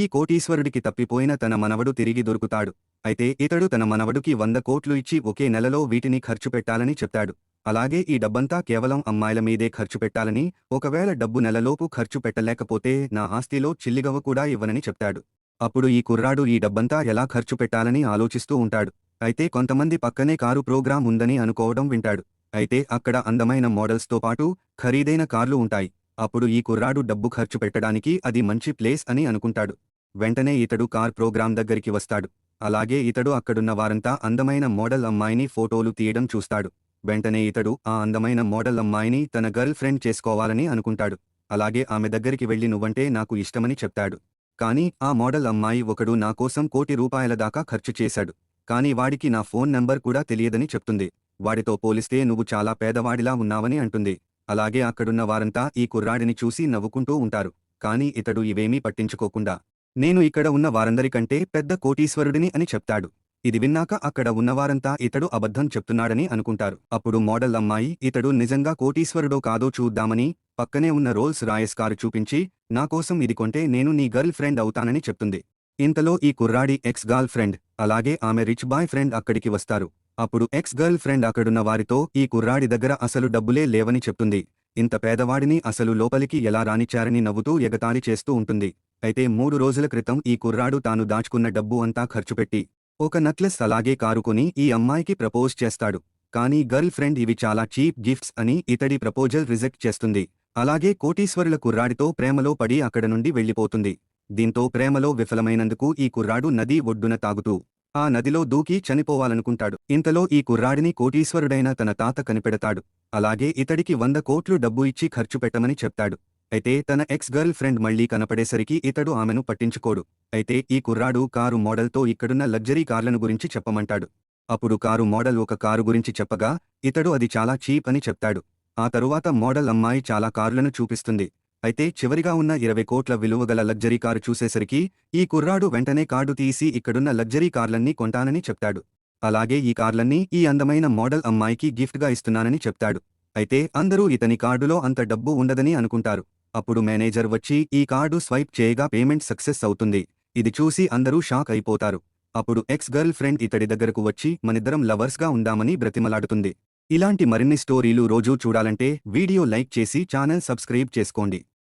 ఈ కోటీశ్వరుడికి తప్పిపోయిన తన మనవడు తిరిగి దొరుకుతాడు. అయితే ఇతడు తన మనవడుకి వంద కోట్లు ఇచ్చి ఒకే నెలలో వీటిని ఖర్చు పెట్టాలని చెప్తాడు. అలాగే ఈ డబ్బంతా కేవలం అమ్మాయిల మీదే ఖర్చు పెట్టాలని ఒకవేళ డబ్బు నెలలోపు ఖర్చు పెట్టలేకపోతే నా ఆస్తిలో చిల్లిగవ కూడా ఇవ్వనని చెప్తాడు. అప్పుడు ఈ కుర్రాడు ఈ డబ్బంతా ఎలా ఖర్చు పెట్టాలని ఆలోచిస్తూ ఉంటాడు. అయితే కొంతమంది పక్కనే కారు ప్రోగ్రాం ఉందని అనుకోవడం వింటాడు. అయితే అక్కడ అందమైన మోడల్స్తో పాటు ఖరీదైన కార్లు ఉంటాయి. అప్పుడు ఈ కుర్రాడు డబ్బు ఖర్చు పెట్టడానికి అది మంచి ప్లేస్ అని అనుకుంటాడు. వెంటనే ఇతడు కార్ ప్రోగ్రాం దగ్గరికి వస్తాడు. అలాగే ఇతడు అక్కడున్న వారంతా అందమైన మోడల్ అమ్మాయిని ఫోటోలు తీయడం చూస్తాడు. వెంటనే ఇతడు ఆ అందమైన మోడల్ అమ్మాయిని తన గర్ల్ ఫ్రెండ్ చేసుకోవాలని అనుకుంటాడు. అలాగే ఆమె దగ్గరికి వెళ్ళి నువ్వంటే నాకు ఇష్టమని చెప్తాడు. కానీ ఆ మోడల్ అమ్మాయి ఒకడు నా కోసం కోటి రూపాయల దాకా ఖర్చు చేశాడు. కానీ వాడికి నా ఫోన్ నంబర్ కూడా తెలియదని చెప్తుంది. వాడితో పోలిస్తే నువ్వు చాలా పేదవాడిలా ఉన్నావని అంటుంది. అలాగే అక్కడున్న వారంతా ఈ కుర్రాడిని చూసి నవ్వుకుంటూ ఉంటారు. కాని ఇతడు ఇవేమీ పట్టించుకోకుండా నేను ఇక్కడ ఉన్న వారందరికంటే పెద్ద కోటీశ్వరుడిని అని చెప్తాడు. ఇది విన్నాక అక్కడ ఉన్నవారంతా ఇతడు అబద్ధం చెప్తున్నాడని అనుకుంటారు. అప్పుడు మోడల్ అమ్మాయి ఇతడు నిజంగా కోటీశ్వరుడో కాదో చూద్దామని పక్కనే ఉన్న రోల్స్ రాయస్ కారు చూపించి నాకోసం ఇది కొంటే నేను నీ గర్ల్ ఫ్రెండ్ అవుతానని చెప్తుంది. ఇంతలో ఈ కుర్రాడి ఎక్స్ గర్ల్ ఫ్రెండ్ అలాగే ఆమె రిచ్ బాయ్ ఫ్రెండ్ అక్కడికి వస్తారు. అప్పుడు ఎక్స్ గర్ల్ ఫ్రెండ్ అక్కడున్న వారితో ఈ కుర్రాడి దగ్గర అసలు డబ్బులే లేవని చెప్తుంది. ఇంత పేదవాడిని అసలు లోపలికి ఎలా రానిచ్చారని నవ్వుతూ ఎగతాళి చేస్తూ ఉంటుంది. అయితే మూడు రోజుల క్రితం ఈ కుర్రాడు తాను దాచుకున్న డబ్బు అంతా ఖర్చుపెట్టి ఒక నక్లెస్ అలాగే కారుకుని ఈ అమ్మాయికి ప్రపోజ్ చేస్తాడు. కానీ గర్ల్ ఫ్రెండ్ ఇవి చాలా చీప్ గిఫ్ట్స్ అని ఇతడి ప్రపోజల్ రిజెక్ట్ చేస్తుంది. అలాగే కోటీశ్వరుల కుర్రాడితో ప్రేమలో పడి అక్కడ నుండి వెళ్ళిపోతుంది. దీంతో ప్రేమలో విఫలమైనందుకు ఈ కుర్రాడు నదీ ఒడ్డున తాగుతూ ఆ నదిలో దూకి చనిపోవాలనుకుంటాడు. ఇంతలో ఈ కుర్రాడిని కోటీశ్వరుడైన తన తాత కనిపెడతాడు. అలాగే ఇతడికి వంద కోట్లు డబ్బు ఇచ్చి ఖర్చు పెట్టమని చెప్తాడు. అయితే తన ఎక్స్ గర్ల్ ఫ్రెండ్ మళ్ళీ కనపడేసరికి ఇతడు ఆమెను పట్టించుకోడు. అయితే ఈ కుర్రాడు కారు మోడల్తో ఇక్కడున్న లగ్జరీ కార్లను గురించి చెప్పమంటాడు. అప్పుడు కారు మోడల్ ఒక కారు గురించి చెప్పగా ఇతడు అది చాలా చీప్ అని చెప్తాడు. ఆ తరువాత మోడల్ అమ్మాయి చాలా కారులను చూపిస్తుంది. అయితే చివరిగా ఉన్న ఇరవై కోట్ల విలువగల లగ్జరీ కారు చూసేసరికి ఈ కుర్రాడు వెంటనే కార్డు తీసి ఇక్కడున్న లగ్జరీ కార్లన్నీ కొంటానని చెప్తాడు. అలాగే ఈ కార్లన్నీ ఈ అందమైన మోడల్ అమ్మాయికి గిఫ్ట్గా ఇస్తున్నానని చెప్తాడు. అయితే అందరూ ఇతని కార్డులో అంత డబ్బు ఉండదని అనుకుంటారు. అప్పుడు మేనేజర్ వచ్చి ఈ కార్డు స్వైప్ చేయగా పేమెంట్ సక్సెస్ అవుతుంది. ఇది చూసి అందరూ షాక్ అయిపోతారు. అప్పుడు ఎక్స్ గర్ల్ ఫ్రెండ్ ఇతడి దగ్గరకు వచ్చి మనిద్దరం లవర్స్గా ఉందామని బ్రతిమలాడుతుంది. ఇలాంటి మరిన్ని స్టోరీలు రోజూ చూడాలంటే వీడియో లైక్ చేసి ఛానల్ సబ్స్క్రైబ్ చేసుకోండి.